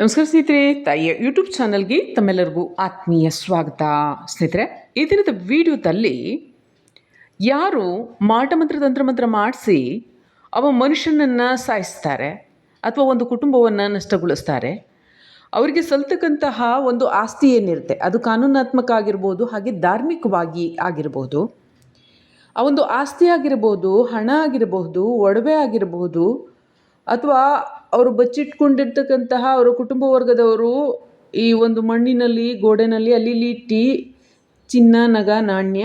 ನಮಸ್ಕಾರ ಸ್ನೇಹಿತರೆ, ತಾಯಿಯ ಯೂಟ್ಯೂಬ್ ಚಾನಲ್ಗೆ ತಮ್ಮೆಲ್ಲರಿಗೂ ಆತ್ಮೀಯ ಸ್ವಾಗತ. ಸ್ನೇಹಿತರೆ, ಈ ದಿನದ ವಿಡಿಯೋದಲ್ಲಿ ಯಾರು ಮಾಟ ಮಂತ್ರ, ತಂತ್ರ ಮಂತ್ರ ಮಾಡಿಸಿ ಅವ ಮನುಷ್ಯನನ್ನು ಸಾಯಿಸ್ತಾರೆ ಅಥವಾ ಒಂದು ಕುಟುಂಬವನ್ನು ನಷ್ಟಗೊಳಿಸ್ತಾರೆ, ಅವರಿಗೆ ಸಲ್ತಕ್ಕಂತಹ ಒಂದು ಆಸ್ತಿ ಏನಿರುತ್ತೆ, ಅದು ಕಾನೂನಾತ್ಮಕ ಆಗಿರ್ಬೋದು, ಹಾಗೆ ಧಾರ್ಮಿಕವಾಗಿ ಆಗಿರ್ಬೋದು, ಆ ಒಂದು ಆಸ್ತಿ ಆಗಿರ್ಬೋದು, ಹಣ ಆಗಿರಬಹುದು ಒಡವೆ ಆಗಿರಬಹುದು ಅಥವಾ ಅವರು ಬಚ್ಚಿಟ್ಕೊಂಡಿರ್ತಕ್ಕಂತಹ ಅವರ ಕುಟುಂಬ ವರ್ಗದವರು ಈ ಒಂದು ಮಣ್ಣಿನಲ್ಲಿ, ಗೋಡೆನಲ್ಲಿ ಅಲ್ಲಿ ಇಲ್ಲಿ ಇಟ್ಟು ಚಿನ್ನ, ನಗ, ನಾಣ್ಯ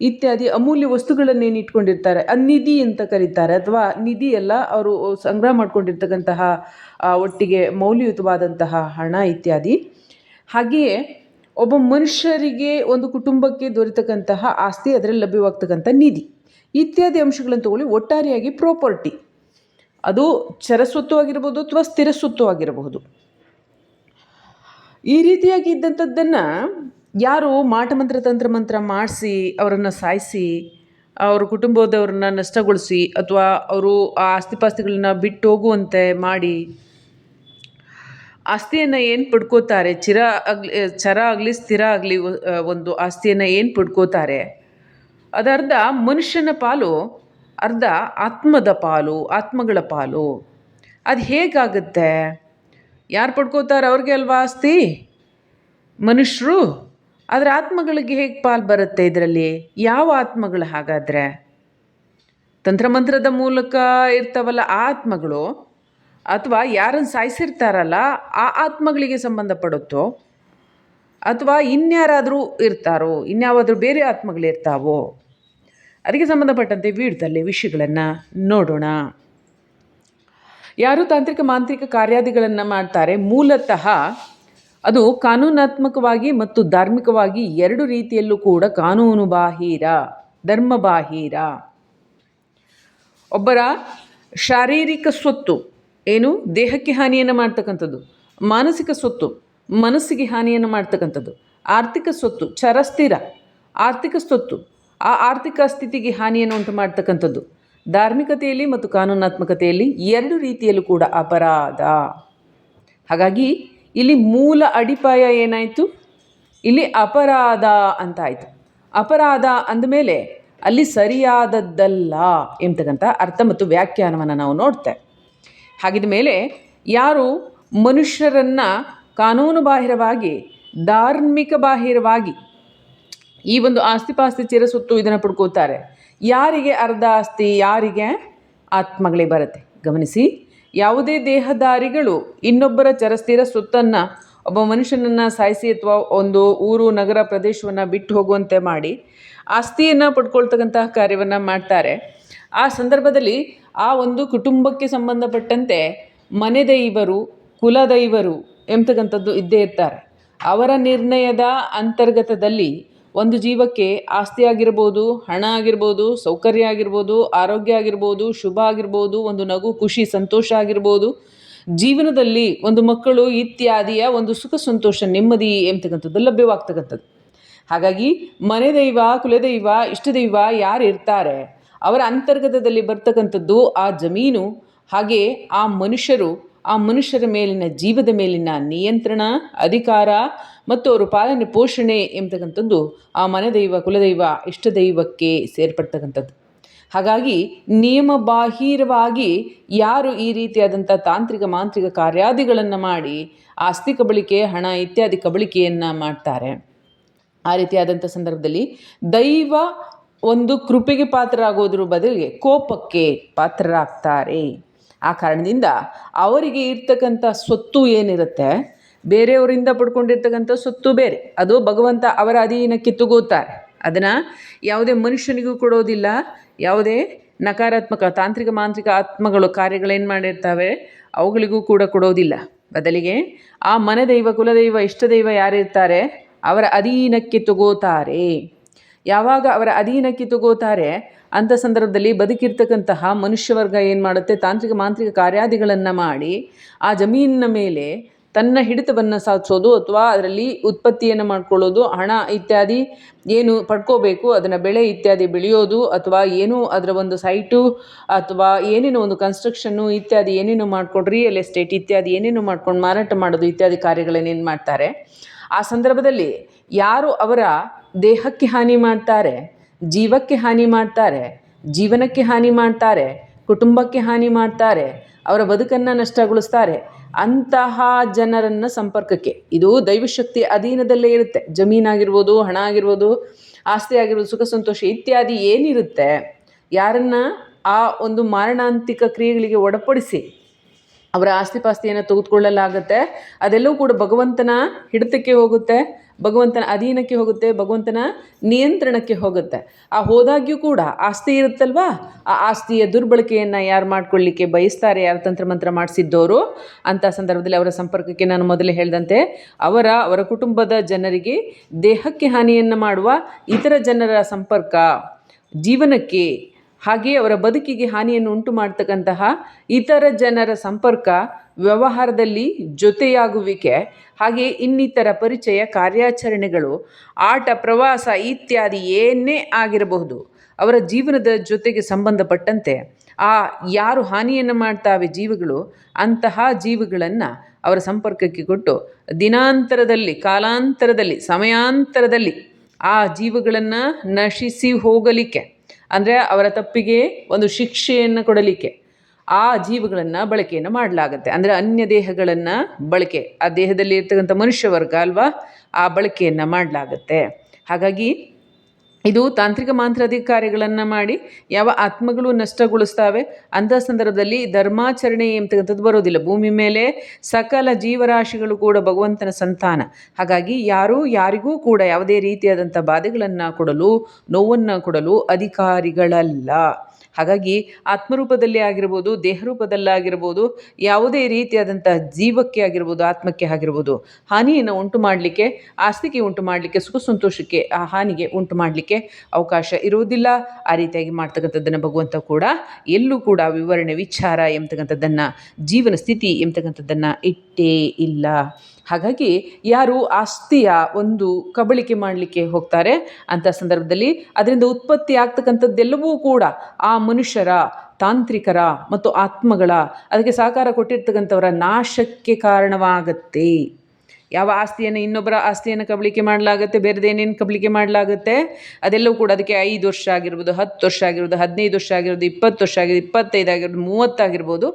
ಇತ್ಯಾದಿ ಅಮೂಲ್ಯ ವಸ್ತುಗಳನ್ನೇನು ಇಟ್ಕೊಂಡಿರ್ತಾರೆ. ಅದು ನಿಧಿ ಅಂತ ಕರೀತಾರೆ ಅಥವಾ ನಿಧಿ ಎಲ್ಲ ಅವರು ಸಂಗ್ರಹ ಮಾಡ್ಕೊಂಡಿರ್ತಕ್ಕಂತಹ ಒಟ್ಟಿಗೆ ಮೌಲ್ಯಯುತವಾದಂತಹ ಹಣ ಇತ್ಯಾದಿ. ಹಾಗೆಯೇ ಒಬ್ಬ ಮನುಷ್ಯರಿಗೆ ಒಂದು ಕುಟುಂಬಕ್ಕೆ ದೊರೆತಕ್ಕಂತಹ ಆಸ್ತಿ ಅದರಲ್ಲಿ ಲಭ್ಯವಾಗ್ತಕ್ಕಂಥ ನಿಧಿ ಇತ್ಯಾದಿ ಅಂಶಗಳನ್ನು ತಗೊಳ್ಳಿ ಒಟ್ಟಾರೆಯಾಗಿ ಪ್ರಾಪರ್ಟಿ ಅದು ಚರಸ್ವತ್ತು ಆಗಿರ್ಬೋದು ಅಥವಾ ಸ್ಥಿರಸ್ವತ್ತು ಆಗಿರಬಹುದು. ಈ ರೀತಿಯಾಗಿ ಇದ್ದಂಥದ್ದನ್ನು ಯಾರು ಮಾಟಮಂತ್ರ ತಂತ್ರ ಮಂತ್ರ ಮಾಡಿಸಿ, ಅವರನ್ನು ಸಾಯಿಸಿ, ಅವ್ರ ಕುಟುಂಬದವ್ರನ್ನ ನಷ್ಟಗೊಳಿಸಿ ಅಥವಾ ಅವರು ಆ ಆಸ್ತಿಪಾಸ್ತಿಗಳನ್ನ ಬಿಟ್ಟು ಹೋಗುವಂತೆ ಮಾಡಿ ಆಸ್ತಿಯನ್ನು ಏನು ಪಡ್ಕೋತಾರೆ, ಚಿರ ಆಗಲಿ, ಚರ ಆಗಲಿ, ಸ್ಥಿರ ಆಗಲಿ ಒಂದು ಆಸ್ತಿಯನ್ನು ಏನು ಪಡ್ಕೋತಾರೆ ಅದರ್ಧ ಮನುಷ್ಯನ ಪಾಲು ಅರ್ಧ ಆತ್ಮದ ಪಾಲು, ಆತ್ಮಗಳ ಪಾಲು. ಅದು ಹೇಗಾಗುತ್ತೆ? ಯಾರು ಪಡ್ಕೋತಾರೆ ಅವ್ರಿಗೆ ಅಲ್ವಾ ಆಸ್ತಿ? ಮನುಷ್ಯರು. ಆದರೆ ಆತ್ಮಗಳಿಗೆ ಹೇಗೆ ಪಾಲು ಬರುತ್ತೆ ಇದರಲ್ಲಿ? ಯಾವ ಆತ್ಮಗಳು ಹಾಗಾದರೆ? ತಂತ್ರಮಂತ್ರದ ಮೂಲಕ ಇರ್ತಾವಲ್ಲ ಆ ಆತ್ಮಗಳು. ಅಥವಾ ಯಾರನ್ನು ಸಾಯಿಸಿರ್ತಾರಲ್ಲ, ಆ ಆತ್ಮಗಳಿಗೆ ಸಂಬಂಧಪಡುತ್ತೋ? ಅಥವಾ ಇನ್ಯಾರಾದರೂ ಇರ್ತಾರೋ? ಇನ್ಯಾವಾದರೂ ಬೇರೆ ಆತ್ಮಗಳಿರ್ತಾವೋ? ಅದಕ್ಕೆ ಸಂಬಂಧಪಟ್ಟಂತೆ ವಿಡಿಯೋದಲ್ಲಿ ವಿಷಯಗಳನ್ನು ನೋಡೋಣ. ಯಾರು ತಾಂತ್ರಿಕ ಮಾಂತ್ರಿಕ ಕಾರ್ಯಾದಿಗಳನ್ನು ಮಾಡ್ತಾರೆ? ಮೂಲತಃ ಅದು ಕಾನೂನಾತ್ಮಕವಾಗಿ ಮತ್ತು ಧಾರ್ಮಿಕವಾಗಿ ಎರಡು ರೀತಿಯಲ್ಲೂ ಕೂಡ ಕಾನೂನು ಬಾಹಿರ, ಧರ್ಮ ಬಾಹಿರ. ಒಬ್ಬರ ಶಾರೀರಿಕ ಸ್ವತ್ತು, ಏನು? ದೇಹಕ್ಕೆ ಹಾನಿಯನ್ನು ಮಾಡ್ತಕ್ಕಂಥದ್ದು. ಮಾನಸಿಕ ಸ್ವತ್ತು, ಮನಸ್ಸಿಗೆ ಹಾನಿಯನ್ನು ಮಾಡ್ತಕ್ಕಂಥದ್ದು. ಆರ್ಥಿಕ ಸ್ವತ್ತು, ಚರಸ್ಥಿರ, ಆರ್ಥಿಕ ಸ್ವತ್ತು. ಆ ಆರ್ಥಿಕ ಸ್ಥಿತಿಗೆ ಹಾನಿಯನ್ನು ಉಂಟು ಮಾಡ್ತಕ್ಕಂಥದ್ದು ಧಾರ್ಮಿಕತೆಯಲ್ಲಿ ಮತ್ತು ಕಾನೂನಾತ್ಮಕತೆಯಲ್ಲಿ ಎರಡು ರೀತಿಯಲ್ಲೂ ಕೂಡ ಅಪರಾಧ. ಹಾಗಾಗಿ ಇಲ್ಲಿ ಮೂಲ ಅಡಿಪಾಯ ಏನಾಯಿತು? ಇಲ್ಲಿ ಅಪರಾಧ ಅಂತ ಆಯಿತು ಅಪರಾಧ ಅಂದಮೇಲೆ ಅಲ್ಲಿ ಸರಿಯಾದದ್ದಲ್ಲ ಎಂಬತಕ್ಕಂಥ ಅರ್ಥ ಮತ್ತು ವ್ಯಾಖ್ಯಾನವನ್ನು ನಾವು ನೋಡ್ತೇವೆ ಹಾಗಿದ ಮೇಲೆ ಯಾರು ಮನುಷ್ಯರನ್ನು ಕಾನೂನು ಬಾಹಿರವಾಗಿ, ಧಾರ್ಮಿಕ ಬಾಹಿರವಾಗಿ ಈ ಒಂದು ಆಸ್ತಿಪಾಸ್ತಿ ಚಿರಸೊತ್ತು ಇದನ್ನು ಪಡ್ಕೋತಾರೆ. ಯಾರಿಗೆ ಅರ್ಧ ಆಸ್ತಿ, ಯಾರಿಗೆ ಆತ್ಮಗಳಿಗೆ ಬರುತ್ತೆ. ಗಮನಿಸಿ, ಯಾವುದೇ ದೇಹದಾರಿಗಳು ಇನ್ನೊಬ್ಬರ ಚರಸ್ಥಿರ ಸುತ್ತನ್ನು ಒಬ್ಬ ಮನುಷ್ಯನನ್ನು ಸಾಯಿಸಿ ಅಥವಾ ಒಂದು ಊರು, ನಗರ, ಪ್ರದೇಶವನ್ನು ಬಿಟ್ಟು ಹೋಗುವಂತೆ ಮಾಡಿ ಆಸ್ತಿಯನ್ನು ಪಡ್ಕೊಳ್ತಕ್ಕಂತಹ ಕಾರ್ಯವನ್ನು ಮಾಡ್ತಾರೆ. ಆ ಸಂದರ್ಭದಲ್ಲಿ ಆ ಒಂದು ಕುಟುಂಬಕ್ಕೆ ಸಂಬಂಧಪಟ್ಟಂತೆ ಮನೆ ದೈವರು ಕುಲದೈವರು ಎಂಬತಕ್ಕಂಥದ್ದು ಇದ್ದೇ ಇರ್ತಾರೆ. ಅವರ ನಿರ್ಣಯದ ಅಂತರ್ಗತದಲ್ಲಿ ಒಂದು ಜೀವಕ್ಕೆ ಆಸ್ತಿ ಆಗಿರ್ಬೋದು, ಹಣ ಆಗಿರ್ಬೋದು, ಸೌಕರ್ಯ ಆಗಿರ್ಬೋದು, ಆರೋಗ್ಯ ಆಗಿರ್ಬೋದು, ಶುಭ ಆಗಿರ್ಬೋದು, ಒಂದು ನಗು, ಖುಷಿ, ಸಂತೋಷ ಆಗಿರ್ಬೋದು, ಜೀವನದಲ್ಲಿ ಒಂದು ಮಕ್ಕಳು ಇತ್ಯಾದಿಯ ಒಂದು ಸುಖ, ಸಂತೋಷ, ನೆಮ್ಮದಿ ಎಂಬತಕ್ಕಂಥದ್ದು ಲಭ್ಯವಾಗ್ತಕ್ಕಂಥದ್ದು. ಹಾಗಾಗಿ ಮನೆ ದೈವ ಕುಲದೈವ ಇಷ್ಟದೈವ ಯಾರು ಇರ್ತಾರೆ, ಅವರ ಅಂತರ್ಗತದಲ್ಲಿ ಬರ್ತಕ್ಕಂಥದ್ದು ಆ ಜಮೀನು, ಹಾಗೆ ಆ ಮನುಷ್ಯರು, ಆ ಮನುಷ್ಯರ ಮೇಲಿನ ಜೀವದ ಮೇಲಿನ ನಿಯಂತ್ರಣ, ಅಧಿಕಾರ ಮತ್ತು ಅವರು ಪಾಲನೆ ಪೋಷಣೆ ಎಂಬತಕ್ಕಂಥದ್ದು ಆ ಮನೆ ದೈವ ಕುಲದೈವ, ಇಷ್ಟದೈವಕ್ಕೆ ಸೇರ್ಪಡ್ತಕ್ಕಂಥದ್ದು. ಹಾಗಾಗಿ ನಿಯಮ ಬಾಹಿರವಾಗಿ ಯಾರು ಈ ರೀತಿಯಾದಂಥ ತಾಂತ್ರಿಕ, ಮಾಂತ್ರಿಕ ಕಾರ್ಯಾದಿಗಳನ್ನು ಮಾಡಿ ಆಸ್ತಿ ಕಬಳಿಕೆ ಹಣ ಇತ್ಯಾದಿ ಕಬಳಿಕೆಯನ್ನು ಮಾಡ್ತಾರೆ. ಆ ರೀತಿಯಾದಂಥ ಸಂದರ್ಭದಲ್ಲಿ ದೈವ ಒಂದು ಕೃಪೆಗೆ ಪಾತ್ರರಾಗೋದ್ರ ಬದಲಿಗೆ ಕೋಪಕ್ಕೆ ಪಾತ್ರರಾಗ್ತಾರೆ. ಆ ಕಾರಣದಿಂದ ಅವರಿಗೆ ಇರ್ತಕ್ಕಂಥ ಸ್ವತ್ತು ಏನಿರುತ್ತೆ? ಬೇರೆಯವರಿಂದ ಪಡ್ಕೊಂಡಿರ್ತಕ್ಕಂಥ ಸೊತ್ತು ಬೇರೆ. ಅದು ಭಗವಂತ ಅವರ ಅಧೀನಕ್ಕೆ ತಗೋತಾರೆ ಅದನ್ನು ಯಾವುದೇ ಮನುಷ್ಯನಿಗೂ ಕೊಡೋದಿಲ್ಲ. ಯಾವುದೇ ನಕಾರಾತ್ಮಕ, ತಾಂತ್ರಿಕ, ಮಾಂತ್ರಿಕ, ಆತ್ಮಗಳು ಕಾರ್ಯಗಳೇನು ಮಾಡಿರ್ತವೆ? ಅವುಗಳಿಗೂ ಕೂಡ ಕೊಡೋದಿಲ್ಲ. ಬದಲಿಗೆ ಆ ಮನದೈವ, ಕುಲದೈವ, ಇಷ್ಟದೈವ ಯಾರಿರ್ತಾರೆ? ಅವರ ಅಧೀನಕ್ಕೆ ತಗೋತಾರೆ ಯಾವಾಗ ಅವರ ಅಧೀನಕ್ಕೆ ತಗೋತಾರೆ ಅಂಥ ಸಂದರ್ಭದಲ್ಲಿ ಬದುಕಿರ್ತಕ್ಕಂತಹ ಮನುಷ್ಯ ವರ್ಗ ಏನು ಮಾಡುತ್ತೆ? ತಾಂತ್ರಿಕ, ಮಾಂತ್ರಿಕ ಕಾರ್ಯಾದಿಗಳನ್ನು ಮಾಡಿ ಆ ಜಮೀನಿನ ಮೇಲೆ ತನ್ನ ಹಿಡಿತವನ್ನು ಸಾಧಿಸೋದು ಅಥವಾ ಅದರಲ್ಲಿ ಉತ್ಪತ್ತಿಯನ್ನು ಮಾಡ್ಕೊಳ್ಳೋದು, ಹಣ ಇತ್ಯಾದಿ ಏನು ಪಡ್ಕೋಬೇಕು, ಅದನ್ನು ಬೆಳೆ ಇತ್ಯಾದಿ ಬೆಳೆಯೋದು ಅಥವಾ ಏನು ಅದರ ಒಂದು ಸೈಟು ಅಥವಾ ಏನೇನೋ ಒಂದು ಕನ್ಸ್ಟ್ರಕ್ಷನ್ನು ಇತ್ಯಾದಿ ಏನೇನು ಮಾಡ್ಕೊಂಡು ರಿಯಲ್ ಎಸ್ಟೇಟ್ ಇತ್ಯಾದಿ ಏನೇನು ಮಾಡ್ಕೊಂಡು ಮಾರಾಟ ಮಾಡೋದು ಇತ್ಯಾದಿ ಕಾರ್ಯಗಳನ್ನೇನು ಮಾಡ್ತಾರೆ? ಆ ಸಂದರ್ಭದಲ್ಲಿ ಯಾರು ಅವರ ದೇಹಕ್ಕೆ ಹಾನಿ ಮಾಡ್ತಾರೆ, ಜೀವಕ್ಕೆ ಹಾನಿ ಮಾಡ್ತಾರೆ, ಜೀವನಕ್ಕೆ ಹಾನಿ ಮಾಡ್ತಾರೆ, ಕುಟುಂಬಕ್ಕೆ ಹಾನಿ ಮಾಡ್ತಾರೆ, ಅವರ ಬದುಕನ್ನು ನಷ್ಟಗೊಳಿಸ್ತಾರೆ ಅಂತಹ ಜನರನ್ನು ಸಂಪರ್ಕಕ್ಕೆ. ಇದು ದೈವಶಕ್ತಿ ಅಧೀನದಲ್ಲೇ ಇರುತ್ತೆ. ಜಮೀನಾಗಿರ್ಬೋದು ಹಣ ಆಗಿರ್ಬೋದು, ಆಸ್ತಿ ಆಗಿರ್ಬೋದು, ಸುಖ, ಸಂತೋಷ ಇತ್ಯಾದಿ ಏನಿರುತ್ತೆ, ಯಾರನ್ನು ಆ ಒಂದು ಮಾರಣಾಂತಿಕ ಕ್ರಿಯೆಗಳಿಗೆ ಒಳಪಡಿಸಿ ಅವರ ಆಸ್ತಿ ಪಾಸ್ತಿಯನ್ನು ತೆಗೆದುಕೊಳ್ಳಲಾಗುತ್ತೆ. ಅದೆಲ್ಲವೂ ಕೂಡ ಭಗವಂತನ ಹಿಡಿತಕ್ಕೆ ಹೋಗುತ್ತೆ, ಭಗವಂತನ ಅಧೀನಕ್ಕೆ ಹೋಗುತ್ತೆ, ಭಗವಂತನ ನಿಯಂತ್ರಣಕ್ಕೆ ಹೋಗುತ್ತೆ. ಆ ಹೋದಾಗ್ಯೂ ಕೂಡ ಆಸ್ತಿ ಇರುತ್ತಲ್ವಾ? ಆ ಆಸ್ತಿಯ ದುರ್ಬಳಕೆಯನ್ನು ಯಾರು ಮಾಡ್ಕೊಳ್ಳಿಕ್ಕೆ ಬಯಸ್ತಾರೆ, ಯಾರು ತಂತ್ರಮಂತ್ರ ಮಾಡಿಸಿದ್ದವರು ಅಂಥ ಸಂದರ್ಭದಲ್ಲಿ ಅವರ ಸಂಪರ್ಕಕ್ಕೆ ನಾನು ಮೊದಲೇ ಹೇಳಿದಂತೆ, ಅವರ ಅವರ ಕುಟುಂಬದ ಜನರಿಗೆ ದೇಹಕ್ಕೆ ಹಾನಿಯನ್ನು ಮಾಡುವ ಇತರ ಜನರ ಸಂಪರ್ಕ, ಜೀವನಕ್ಕೆ ಹಾಗೆಯೇ ಅವರ ಬದುಕಿಗೆ ಹಾನಿಯನ್ನು ಉಂಟು ಮಾಡ್ತಕ್ಕಂತಹ ಇತರ ಜನರ ಸಂಪರ್ಕ ವ್ಯವಹಾರದಲ್ಲಿ ಜೊತೆಯಾಗುವಿಕೆ, ಹಾಗೆ ಇನ್ನಿತರ ಪರಿಚಯ ಕಾರ್ಯಾಚರಣೆಗಳು, ಆಟ, ಪ್ರವಾಸ ಇತ್ಯಾದಿ ಏನೇ ಆಗಿರಬಹುದು, ಅವರ ಜೀವನದ ಜೊತೆಗೆ ಸಂಬಂಧಪಟ್ಟಂತೆ ಆ ಯಾರು ಹಾನಿಯನ್ನು ಮಾಡ್ತಾವೆ ಜೀವಿಗಳು, ಅಂತಹ ಜೀವಿಗಳನ್ನು ಅವರ ಸಂಪರ್ಕಕ್ಕೆ ಕೊಟ್ಟು ದಿನಾಂತರದಲ್ಲಿ, ಕಾಲಾಂತರದಲ್ಲಿ, ಸಮಯಾಂತರದಲ್ಲಿ ಆ ಜೀವಿಗಳನ್ನು ನಶಿಸಿ ಹೋಗಲಿಕ್ಕೆ ಅಂದರೆ ಅವರ ತಪ್ಪಿಗೆ ಒಂದು ಶಿಕ್ಷೆಯನ್ನು ಕೊಡಲಿಕ್ಕೆ ಆ ಜೀವಗಳನ್ನು ಬಳಕೆಯನ್ನು ಮಾಡಲಾಗುತ್ತೆ. ಅಂದರೆ ಅನ್ಯ ದೇಹಗಳನ್ನು ಬಳಕೆ, ಆ ದೇಹದಲ್ಲಿ ಇರ್ತಕ್ಕಂಥ ಮನುಷ್ಯ ವರ್ಗ ಅಲ್ವಾ, ಆ ಬಳಕೆಯನ್ನು ಮಾಡಲಾಗುತ್ತೆ. ಹಾಗಾಗಿ ಇದು ತಾಂತ್ರಿಕ ಮಾಂತ್ರಾಧಿಕಾರಿಗಳನ್ನು ಮಾಡಿ ಯಾವ ಆತ್ಮಗಳು ನಷ್ಟಗೊಳಿಸ್ತಾವೆ, ಅಂಥ ಸಂದರ್ಭದಲ್ಲಿ ಧರ್ಮಾಚರಣೆ ಎಂಬತಕ್ಕಂಥದ್ದು ಬರೋದಿಲ್ಲ. ಭೂಮಿ ಮೇಲೆ ಸಕಲ ಜೀವರಾಶಿಗಳು ಕೂಡ ಭಗವಂತನ ಸಂತಾನ. ಹಾಗಾಗಿ ಯಾರೂ ಯಾರಿಗೂ ಕೂಡ ಯಾವುದೇ ರೀತಿಯಾದಂಥ ಬಾಧೆಗಳನ್ನು ಕೊಡಲು, ನೋವನ್ನು ಕೊಡಲು ಅಧಿಕಾರಿಗಳಲ್ಲ. ಹಾಗಾಗಿ ಆತ್ಮರೂಪದಲ್ಲಿ ಆಗಿರ್ಬೋದು ದೇಹರೂಪದಲ್ಲಾಗಿರ್ಬೋದು ಯಾವುದೇ ರೀತಿಯಾದಂಥ ಜೀವಕ್ಕೆ ಆಗಿರ್ಬೋದು, ಆತ್ಮಕ್ಕೆ ಆಗಿರ್ಬೋದು, ಹಾನಿಯನ್ನು ಉಂಟು ಮಾಡಲಿಕ್ಕೆ, ಆಸ್ತಿಗೆ ಉಂಟು ಮಾಡಲಿಕ್ಕೆ, ಸುಖ ಸಂತೋಷಕ್ಕೆ ಆ ಹಾನಿಗೆ ಉಂಟು ಮಾಡಲಿಕ್ಕೆ ಅವಕಾಶ ಇರುವುದಿಲ್ಲ. ಆ ರೀತಿಯಾಗಿ ಮಾಡ್ತಕ್ಕಂಥದ್ದನ್ನು ಭಗವಂತ ಕೂಡ ಎಲ್ಲೂ ಕೂಡ ವಿವರಣೆ, ವಿಚಾರ ಎಂಬತಕ್ಕಂಥದ್ದನ್ನು, ಜೀವನ ಸ್ಥಿತಿ ಎಂಬತಕ್ಕಂಥದ್ದನ್ನು ಇಟ್ಟೇ ಇಲ್ಲ. ಹಾಗಾಗಿ ಯಾರು ಆಸ್ತಿಯ ಒಂದು ಕಬಳಿಕೆ ಮಾಡಲಿಕ್ಕೆ ಹೋಗ್ತಾರೆ ಅಂಥ ಸಂದರ್ಭದಲ್ಲಿ ಅದರಿಂದ ಉತ್ಪತ್ತಿ ಆಗ್ತಕ್ಕಂಥದ್ದೆಲ್ಲವೂ ಕೂಡ ಆ ಮನುಷ್ಯರ ತಾಂತ್ರಿಕರ ಮತ್ತು ಆತ್ಮಗಳ ಅದಕ್ಕೆ ಸಹಕಾರ ಕೊಟ್ಟಿರ್ತಕ್ಕಂಥವರ ನಾಶಕ್ಕೆ ಕಾರಣವಾಗತ್ತೆ. ಯಾವ ಆಸ್ತಿಯನ್ನು ಇನ್ನೊಬ್ಬರ ಆಸ್ತಿಯನ್ನು ಕಬಳಿಕೆ ಮಾಡಲಾಗುತ್ತೆ, ಬೇರೆದೇನೇನು ಕಬಳಿಕೆ ಮಾಡಲಾಗುತ್ತೆ? ಅದೆಲ್ಲವೂ ಕೂಡ ಅದಕ್ಕೆ ಐದು ವರ್ಷ ಆಗಿರ್ಬೋದು, ಹತ್ತು ವರ್ಷ ಆಗಿರ್ಬೋದು, ಹದಿನೈದು ವರ್ಷ ಆಗಿರ್ಬೋದು, ಇಪ್ಪತ್ತು ವರ್ಷ ಆಗಿರ್ಬೋದು, ಇಪ್ಪತ್ತೈದು ಆಗಿರ್ಬೋದು ಮೂವತ್ತಾಗಿರ್ಬೋದು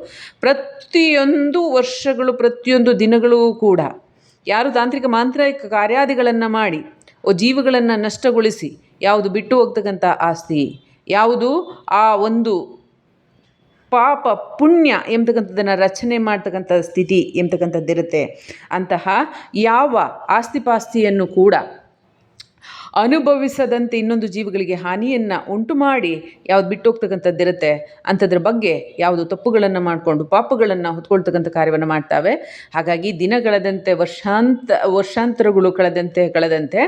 ಪ್ರತಿಯೊಂದು ವರ್ಷಗಳು, ಪ್ರತಿಯೊಂದು ದಿನಗಳೂ ಕೂಡ ಯಾರು ತಾಂತ್ರಿಕ ಮಾಂತ್ರಿಕ ಕಾರ್ಯಾದಿಗಳನ್ನು ಮಾಡಿ, ಓ ಜೀವಗಳನ್ನು ನಷ್ಟಗೊಳಿಸಿ, ಯಾವುದು ಬಿಟ್ಟು ಹೋಗ್ತಕ್ಕಂಥ ಆಸ್ತಿ? ಯಾವುದು ಆ ಒಂದು ಪಾಪ ಪುಣ್ಯ ಎಂಬತಕ್ಕಂಥದ್ದನ್ನು ರಚನೆ ಮಾಡ್ತಕ್ಕಂಥ ಸ್ಥಿತಿ ಎಂಬತಕ್ಕಂಥದ್ದಿರುತ್ತೆ. ಅಂತಹ ಯಾವ ಆಸ್ತಿಪಾಸ್ತಿಯನ್ನು ಕೂಡ ಅನುಭವಿಸದಂತೆ ಇನ್ನೊಂದು ಜೀವಿಗಳಿಗೆ ಹಾನಿಯನ್ನು ಉಂಟು ಮಾಡಿ ಯಾವ್ದು ಬಿಟ್ಟು ಹೋಗ್ತಕ್ಕಂಥದ್ದಿರುತ್ತೆ ಅಂಥದ್ರ ಬಗ್ಗೆ ಯಾವುದು ತಪ್ಪುಗಳನ್ನು ಮಾಡಿಕೊಂಡು ಪಾಪಗಳನ್ನು ಹೊತ್ಕೊಳ್ತಕ್ಕಂಥ ಕಾರ್ಯವನ್ನು ಮಾಡ್ತಾವೆ. ಹಾಗಾಗಿ ದಿನಗಳದಂತೆ ವರ್ಷಾಂತ, ವರ್ಷಾಂತರಗಳು ಕಳೆದಂತೆ ಕಳೆದಂತೆ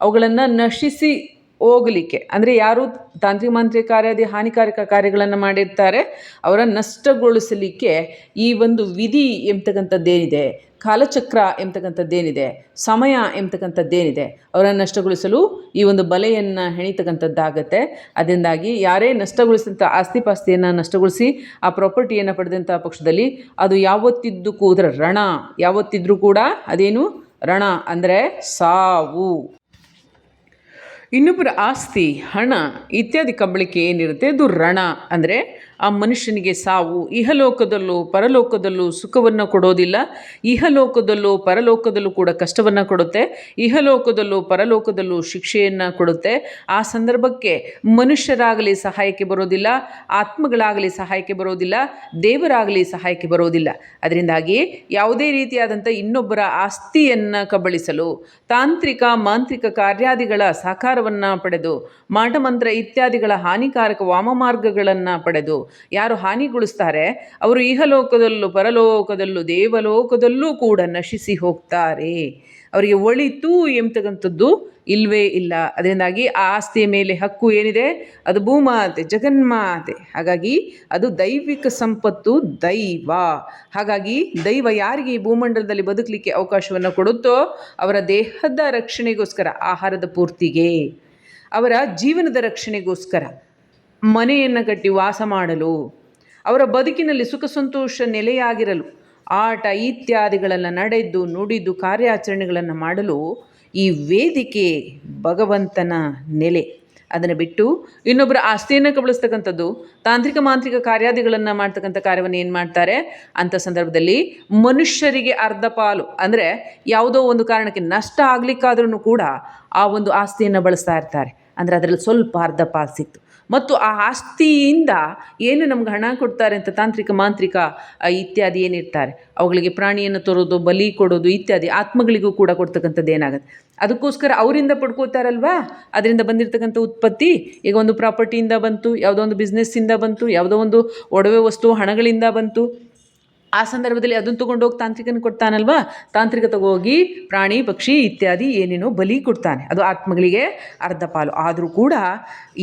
ಅವುಗಳನ್ನು ನಶಿಸಿ ಹೋಗಲಿಕ್ಕೆ. ಅಂದರೆ ಯಾರು ತಾಂತ್ರಿಕ ಮಾಂತ್ರಿಕ ಕಾರ್ಯಾದಿ ಹಾನಿಕಾರಕ ಕಾರ್ಯಗಳನ್ನು ಮಾಡಿರ್ತಾರೆ ಅವರ ನಷ್ಟಗೊಳಿಸಲಿಕ್ಕೆ ಈ ಒಂದು ವಿಧಿ ಎಂಬತಕ್ಕಂಥದ್ದೇನಿದೆ ಕಾಲಚಕ್ರ ಎಂಬತಕ್ಕಂಥದ್ದೇನಿದೆ ಸಮಯ ಎಂಬತಕ್ಕಂಥದ್ದೇನಿದೆ ಅವರನ್ನು ನಷ್ಟಗೊಳಿಸಲು ಈ ಒಂದು ಬಲೆಯನ್ನು ಹೆಣಿತಕ್ಕಂಥದ್ದಾಗತ್ತೆ. ಅದರಿಂದಾಗಿ ಯಾರೇ ನಷ್ಟಗೊಳಿಸಿದಂಥ ಆಸ್ತಿಪಾಸ್ತಿಯನ್ನು ನಷ್ಟಗೊಳಿಸಿ ಆ ಪ್ರಾಪರ್ಟಿಯನ್ನು ಪಡೆದಂಥ ಪಕ್ಷದಲ್ಲಿ ಅದು ಯಾವತ್ತಿದ್ದಕ್ಕೂ ಅದರ ರಣ ಯಾವತ್ತಿದ್ರೂ ಕೂಡ ಅದೇನು? ರಣ ಅಂದರೆ ಸಾವು. ಇನ್ನೊಬ್ಬರ ಆಸ್ತಿ ಹಣ ಇತ್ಯಾದಿ ಕಬಳಿಕೆ ಏನಿರುತ್ತೆ? ಅದು ರಣ ಅಂದರೆ ಆ ಮನುಷ್ಯನಿಗೆ ಸಾವು, ಇಹಲೋಕದಲ್ಲೂ ಪರಲೋಕದಲ್ಲೂ ಸುಖವನ್ನು ಕೊಡೋದಿಲ್ಲ. ಇಹಲೋಕದಲ್ಲೂ ಪರಲೋಕದಲ್ಲೂ ಕೂಡ ಕಷ್ಟವನ್ನು ಕೊಡುತ್ತೆ. ಇಹಲೋಕದಲ್ಲೂ ಪರಲೋಕದಲ್ಲೂ ಶಿಕ್ಷೆಯನ್ನು ಕೊಡುತ್ತೆ. ಆ ಸಂದರ್ಭಕ್ಕೆ ಮನುಷ್ಯರಾಗಲಿ ಸಹಾಯಕ್ಕೆ ಬರೋದಿಲ್ಲ, ಆತ್ಮಗಳಾಗಲಿ ಸಹಾಯಕ್ಕೆ ಬರೋದಿಲ್ಲ, ದೇವರಾಗಲಿ ಸಹಾಯಕ್ಕೆ ಬರೋದಿಲ್ಲ. ಅದರಿಂದಾಗಿ ಯಾವುದೇ ರೀತಿಯಾದಂಥ ಇನ್ನೊಬ್ಬರ ಆಸ್ತಿಯನ್ನು ಕಬಳಿಸಲು, ತಾಂತ್ರಿಕ, ಮಾಂತ್ರಿಕ ಕಾರ್ಯಾದಿಗಳ ಸಹಕಾರವನ್ನು ಪಡೆದು, ಮಾಟಮಂತ್ರ ಇತ್ಯಾದಿಗಳ ಹಾನಿಕಾರಕ ವಾಮಮಾರ್ಗಗಳನ್ನು ಪಡೆದು ಯಾರು ಹಾನಿಗೊಳಿಸ್ತಾರೆ, ಅವರು ಇಹಲೋಕದಲ್ಲೂ ಪರಲೋಕದಲ್ಲೂ ದೇವಲೋಕದಲ್ಲೂ ಕೂಡ ನಶಿಸಿ ಹೋಗ್ತಾರೆ. ಅವರಿಗೆ ಒಳಿತು ಎಂಬತಕ್ಕಂಥದ್ದು ಇಲ್ಲವೇ ಇಲ್ಲ. ಅದರಿಂದಾಗಿ ಆ ಆಸ್ತಿಯ ಮೇಲೆ ಹಕ್ಕು ಏನಿದೆ? ಅದು ಭೂಮಾತೆ, ಜಗನ್ಮಾತೆ. ಹಾಗಾಗಿ ಅದು ದೈವಿಕ ಸಂಪತ್ತು, ದೈವ. ಹಾಗಾಗಿ ದೈವ ಯಾರಿಗೆ ಈ ಭೂಮಂಡಲದಲ್ಲಿ ಬದುಕಲಿಕ್ಕೆ ಅವಕಾಶವನ್ನು ಕೊಡುತ್ತೋ, ಅವರ ದೇಹದ ರಕ್ಷಣೆಗೋಸ್ಕರ, ಆಹಾರದ ಪೂರ್ತಿಗೆ. ಅವರ ಜೀವನದ ರಕ್ಷಣೆಗೋಸ್ಕರ. ಮನೆಯನ್ನು ಕಟ್ಟಿ ವಾಸ ಮಾಡಲು, ಅವರ ಬದುಕಿನಲ್ಲಿ ಸುಖ ಸಂತೋಷ ನೆಲೆಯಾಗಿರಲು, ಆಟ ಇತ್ಯಾದಿಗಳನ್ನು ನಡೆದು ನುಡಿದು ಕಾರ್ಯಾಚರಣೆಗಳನ್ನು ಮಾಡಲು ಈ ವೇದಿಕೆ ಭಗವಂತನ ನೆಲೆ. ಅದನ್ನು ಬಿಟ್ಟು ಇನ್ನೊಬ್ಬರ ಆಸ್ತಿಯನ್ನು ಕಬಳಿಸ್ತಕ್ಕಂಥದ್ದು, ತಾಂತ್ರಿಕ ಮಾಂತ್ರಿಕ ಕಾರ್ಯಾದಿಗಳನ್ನು ಮಾಡ್ತಕ್ಕಂಥ ಕಾರ್ಯವನ್ನು ಏನು ಮಾಡ್ತಾರೆ? ಅಂಥ ಸಂದರ್ಭದಲ್ಲಿ ಮನುಷ್ಯರಿಗೆ ಅರ್ಧ ಪಾಲು, ಅಂದರೆ ಯಾವುದೋ ಒಂದು ಕಾರಣಕ್ಕೆ ನಷ್ಟ ಆಗಲಿಕ್ಕಾದ್ರೂ ಕೂಡ ಆ ಒಂದು ಆಸ್ತಿಯನ್ನು ಬಳಸ್ತಾ ಇರ್ತಾರೆ. ಅಂದರೆ ಅದರಲ್ಲಿ ಸ್ವಲ್ಪ ಅರ್ಧ ಪಾಲು ಸಿಕ್ತು. ಮತ್ತು ಆ ಆಸ್ತಿಯಿಂದ ಏನು ನಮ್ಗೆ ಹಣ ಕೊಡ್ತಾರೆ ಅಂತ ತಾಂತ್ರಿಕ, ಮಾಂತ್ರಿಕ ಇತ್ಯಾದಿ ಏನಿರ್ತಾರೆ ಅವುಗಳಿಗೆ ಪ್ರಾಣಿಯನ್ನು ತರೋದು, ಬಲಿ ಕೊಡೋದು ಇತ್ಯಾದಿ ಆತ್ಮಗಳಿಗೂ ಕೂಡ ಕೊಡ್ತಕ್ಕಂಥದ್ದು ಏನಾಗುತ್ತೆ? ಅದಕ್ಕೋಸ್ಕರ ಅವರಿಂದ ಪಡ್ಕೋತಾರಲ್ವಾ? ಅದರಿಂದ ಬಂದಿರತಕ್ಕಂಥ ಉತ್ಪತ್ತಿ ಈಗ ಒಂದು ಪ್ರಾಪರ್ಟಿಯಿಂದ ಬಂತು, ಯಾವುದೋ ಒಂದು ಬಿಸ್ನೆಸ್ಸಿಂದ ಬಂತು, ಯಾವುದೋ ಒಂದು ಒಡವೆ ವಸ್ತು ಹಣಗಳಿಂದ ಬಂತು. ಆ ಸಂದರ್ಭದಲ್ಲಿ ಅದನ್ನು ತೊಗೊಂಡೋಗಿ ತಾಂತ್ರಿಕನ ಕೊಡ್ತಾನಲ್ವಾ? ತಾಂತ್ರಿಕ ತಗೋಗಿ ಪ್ರಾಣಿ, ಪಕ್ಷಿ ಇತ್ಯಾದಿ ಏನೇನೋ ಬಲಿ ಕೊಡ್ತಾನೆ. ಅದು ಆತ್ಮಗಳಿಗೆ ಅರ್ಧ ಪಾಲು. ಆದರೂ ಕೂಡ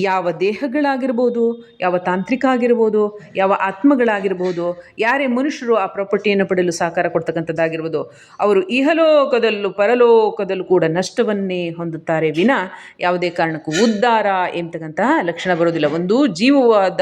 ಯಾವ ದೇಹಗಳಾಗಿರ್ಬೋದು, ಯಾವ ತಾಂತ್ರಿಕ ಆಗಿರ್ಬೋದು, ಯಾವ ಆತ್ಮಗಳಾಗಿರ್ಬೋದು, ಯಾರೇ ಮನುಷ್ಯರು ಆ ಪ್ರಾಪರ್ಟಿಯನ್ನು ಪಡೆಯಲು ಸಹಕಾರ ಕೊಡ್ತಕ್ಕಂಥದ್ದಾಗಿರ್ಬೋದು, ಅವರು ಇಹಲೋಕದಲ್ಲೂ ಪರಲೋಕದಲ್ಲೂ ಕೂಡ ನಷ್ಟವನ್ನೇ ಹೊಂದುತ್ತಾರೆ ವಿನ ಯಾವುದೇ ಕಾರಣಕ್ಕೂ ಉದ್ಧಾರ ಎಂಬತಕ್ಕಂತಹ ಲಕ್ಷಣ ಬರೋದಿಲ್ಲ ಒಂದು ಜೀವವಾದ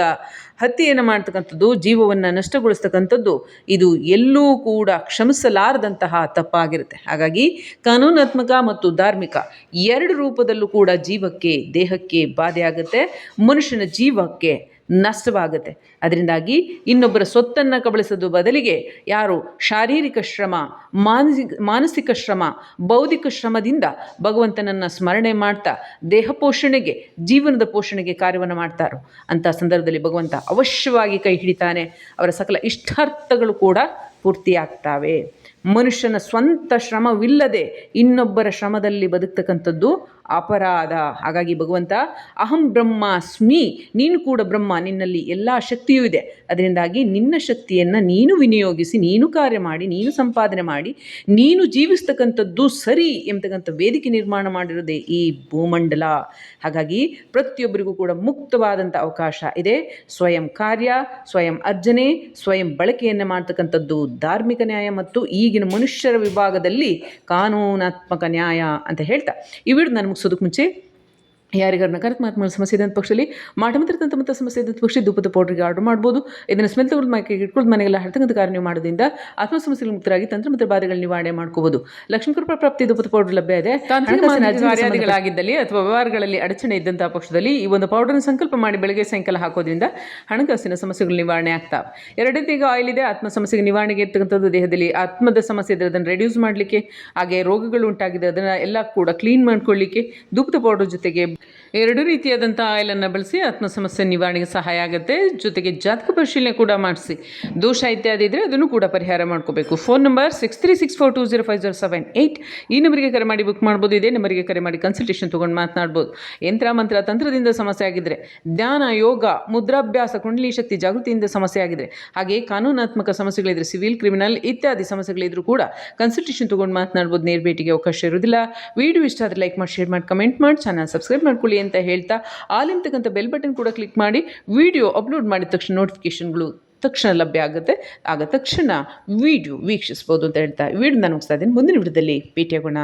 ಹತ್ಯೆಯನ್ನು ಮಾಡ್ತಕ್ಕಂಥದ್ದು, ಜೀವವನ್ನು ನಷ್ಟಗೊಳಿಸ್ತಕ್ಕಂಥದ್ದು, ಇದು ಎಲ್ಲೂ ಕೂಡ ಕ್ಷಮಿಸಲಾರದಂತಹ ತಪ್ಪಾಗಿರುತ್ತೆ. ಹಾಗಾಗಿ ಕಾನೂನಾತ್ಮಕ ಮತ್ತು ಧಾರ್ಮಿಕ ಎರಡು ರೂಪದಲ್ಲೂ ಕೂಡ ಜೀವಕ್ಕೆ, ದೇಹಕ್ಕೆ ಬಾಧೆ ಆಗುತ್ತೆ ಮನುಷ್ಯನ ಜೀವಕ್ಕೆ ನಷ್ಟವಾಗುತ್ತೆ. ಅದರಿಂದಾಗಿ ಇನ್ನೊಬ್ಬರ ಸೊತ್ತನ್ನು ಕಬಳಿಸೋದು ಬದಲಿಗೆ ಯಾರು ಶಾರೀರಿಕ ಶ್ರಮ ಮಾನಸಿಕ ಮಾನಸಿಕ ಶ್ರಮ, ಬೌದ್ಧಿಕ ಶ್ರಮದಿಂದ ಭಗವಂತನನ್ನು ಸ್ಮರಣೆ ಮಾಡ್ತಾ ದೇಹ ಪೋಷಣೆಗೆ, ಜೀವನದ ಪೋಷಣೆಗೆ ಕಾರ್ಯವನ್ನು ಮಾಡ್ತಾರೋ ಅಂಥ ಸಂದರ್ಭದಲ್ಲಿ ಭಗವಂತ ಅವಶ್ಯವಾಗಿ ಕೈ ಹಿಡಿತಾನೆ. ಅವರ ಸಕಲ ಇಷ್ಟಾರ್ಥಗಳು ಕೂಡ ಪೂರ್ತಿಯಾಗ್ತವೆ. ಮನುಷ್ಯನ ಸ್ವಂತ ಶ್ರಮವಿಲ್ಲದೆ ಇನ್ನೊಬ್ಬರ ಶ್ರಮದಲ್ಲಿ ಬದುಕ್ತಕ್ಕಂಥದ್ದು ಅಪರಾಧ. ಹಾಗಾಗಿ ಭಗವಂತ, ಅಹಂ ಬ್ರಹ್ಮಾಸ್ಮಿ ನೀನು ಕೂಡ ಬ್ರಹ್ಮ, ನಿನ್ನಲ್ಲಿ ಎಲ್ಲ ಶಕ್ತಿಯೂ ಇದೆ. ಅದರಿಂದಾಗಿ ನಿನ್ನ ಶಕ್ತಿಯನ್ನು ನೀನು ವಿನಿಯೋಗಿಸಿ, ನೀನು ಕಾರ್ಯ ಮಾಡಿ, ನೀನು ಸಂಪಾದನೆ ಮಾಡಿ, ನೀನು ಜೀವಿಸ್ತಕ್ಕಂಥದ್ದು ಸರಿ ಎಂಬತಕ್ಕಂಥ ವೇದಿಕೆ ನಿರ್ಮಾಣ ಮಾಡಿರೋದೇ ಈ ಭೂಮಂಡಲ. ಹಾಗಾಗಿ ಪ್ರತಿಯೊಬ್ಬರಿಗೂ ಕೂಡ ಮುಕ್ತವಾದಂಥ ಅವಕಾಶ ಇದೆ. ಸ್ವಯಂ ಕಾರ್ಯ, ಸ್ವಯಂ ಅರ್ಜನೆ, ಸ್ವಯಂ ಬಳಕೆಯನ್ನು ಮಾಡ್ತಕ್ಕಂಥದ್ದು ಧಾರ್ಮಿಕ ನ್ಯಾಯ ಮತ್ತು ಈಗಿನ ಮನುಷ್ಯರ ವಿಭಾಗದಲ್ಲಿ ಕಾನೂನಾತ್ಮಕ ನ್ಯಾಯ ಅಂತ ಹೇಳ್ತಾ. ಈ ವಿಡಿಯೋ ನಾನು ಮುಗಿಸೋದಕ್ಕೆ ಮುಂಚೆ ಯಾರಿಗಾರು ನಕಾರಾತ್ಮಕ ಸಮಸ್ಯೆ ಇದ್ದಂಥ ಪಕ್ಷದಲ್ಲಿ ಮಾಟಮಂತ್ರ ತಂತ್ರ ಸಮಸ್ಯೆ ಇದ್ದಂಥ ಪಕ್ಷ ಧೂಪದ ಪೌಡ್ರಿಗೆ ಆರ್ಡರ್ ಮಾಡ್ಬೋದು. ಇದನ್ನು ಸ್ಮೆಲ್ ತಗೊಂಡು ಮೈಕೆ ಇಟ್ಕೊಂಡು ಮನೆಗೆಲ್ಲ ಹರ್ತಕ್ಕಂಥ ಕಾರ್ಯ ನೀವು ಮಾಡೋದ್ರಿಂದ ಆತ್ಮ ಸಮಸ್ಯೆಗಳು ಮುಕ್ತರಾಗಿ ತಂತ್ರ ಮತ್ತು ಬಾಧೆಗಳ ನಿವಾರಣೆ ಮಾಡ್ಕೋಬಹುದು ಲಕ್ಷ್ಮೀ ಕೃಪಾ ಪ್ರಾಪ್ತಿ ಧೂಪದ ಪೌಡರ್ ಲಭ್ಯ ಇದೆ. ಕಾರ್ಯಾದಿಗಳಾಗಿದ್ದಲ್ಲಿ ಅಥವಾ ವ್ಯವಹಾರಗಳಲ್ಲಿ ಅಡಚಣೆ ಇದ್ದಂತಹ ಪಕ್ಷದಲ್ಲಿ ಈ ಒಂದು ಪೌಡರ್ನ ಸಂಕಲ್ಪ ಮಾಡಿ ಬೆಳಗ್ಗೆ ಸಾಯಂಕಾಲ ಹಾಕೋದ್ರಿಂದ ಹಣಕಾಸಿನ ಸಮಸ್ಯೆಗಳು ನಿವಾರಣೆ ಆಗ್ತಾವೆ ಎರಡನೇ ಈಗ ಆಯಿಲ್ ಇದೆ. ಆತ್ಮ ಸಮಸ್ಯೆಗೆ ನಿವಾರಣೆಗೆ ಇರ್ತಕ್ಕಂಥದ್ದು ದೇಹದಲ್ಲಿ ಆತ್ಮದ ಸಮಸ್ಯೆ ಇದ್ದರೆ ಅದನ್ನು ರೆಡ್ಯೂಸ್ ಮಾಡಲಿಕ್ಕೆ ಹಾಗೆ ರೋಗಗಳು ಉಂಟಾಗಿದೆ ಅದನ್ನು ಎಲ್ಲ ಕೂಡ ಕ್ಲೀನ್ ಮಾಡ್ಕೊಳ್ಳಿಕ್ಕೆ ಧೂಪದ ಪೌಡರ್ ಜೊತೆಗೆ ಎರಡು ರೀತಿಯಾದಂಥ ಆಯಿಲನ್ನು ಬಳಸಿ ಆತ್ಮ ಸಮಸ್ಯೆ ನಿವಾರಣೆಗೆ ಸಹಾಯ ಆಗುತ್ತೆ. ಜೊತೆಗೆ ಜಾತಕ ಪರಿಶೀಲನೆ ಕೂಡ ಮಾಡಿಸಿ. ದೋಷ ಇತ್ಯಾದಿ ಇದ್ದರೆ ಅದನ್ನು ಕೂಡ ಪರಿಹಾರ ಮಾಡ್ಕೋಬೇಕು. Phone number six three six four two zero five zero seven eight ಈ ನಂಬರಿಗೆ ಕರೆ ಮಾಡಿ ಬುಕ್ ಮಾಡ್ಬೋದು. ಇದೇ ನಂಬರಿಗೆ ಕರೆ ಮಾಡಿ ಕನ್ಸಲ್ಟೇಷನ್ ತೊಗೊಂಡು ಮಾತನಾಡ್ಬೋದು. ಯಂತ್ರ ಮಂತ್ರ ತಂತ್ರದಿಂದ ಸಮಸ್ಯೆ ಆಗಿದ್ದರೆ ಧ್ಯಾನ, ಯೋಗ, ಮುದ್ರಾಭ್ಯಾಸ, ಕುಂಡಲಿ ಶಕ್ತಿ, ಜಾಗೃತಿಯಿಂದ ಸಮಸ್ಯೆ ಆಗಿದೆ ಹಾಗೆ ಕಾನೂನಾತ್ಮಕ ಸಮಸ್ಯೆಗಳಿದ್ರೆ ಸಿವಿಲ್, ಕ್ರಿಮಿನಲ್ ಇತ್ಯಾದಿ ಸಮಸ್ಯೆಗಳಿದ್ರೂ ಕೂಡ ಕನ್ಸಲ್ಟೇಷನ್ ತೊಗೊಂಡು ಮಾತನಾಡ್ಬೋದು. ನೇರ ಭೇಟಿಗೆ ಅವಕಾಶ ಇರೋದಿಲ್ಲ ವಿಡಿಯೋ ಇಷ್ಟ ಆದರೆ ಲೈಕ್ ಮಾಡಿ ಶೇರ್ ಮಾಡಿ ಕಮೆಂಟ್ ಮಾಡಿ. ಚಾನಲ್ ಸಬ್ಸ್ಕ್ರೈಬ್ ಮಾಡ್ಕೊಳ್ಳಿ. ಅಂತ ಹೇಳ್ತಾ ಆಲ್ ಎಂತಕ್ಕಂಥ ಬೆಲ್ ಬಟನ್ ಕೂಡ ಕ್ಲಿಕ್ ಮಾಡಿ ವಿಡಿಯೋ ಅಪ್ಲೋಡ್ ಮಾಡಿದ ತಕ್ಷಣ ನೋಟಿಫಿಕೇಷನ್ಗಳು ತಕ್ಷಣ ಲಭ್ಯ ಆಗುತ್ತೆ. ಆಗ ತಕ್ಷಣ ವಿಡಿಯೋ ವೀಕ್ಷಿಸ್ಬೋದು ಅಂತ ಹೇಳ್ತಾ ವಿಡಿಯೋ ನಾನು ಮುಗಿಸ್ತಾ ಇದ್ದೀನಿ. ಮುಂದಿನ ವಿಡಿಯೋದಲ್ಲಿ ಭೇಟಿಯಾಗೋಣ.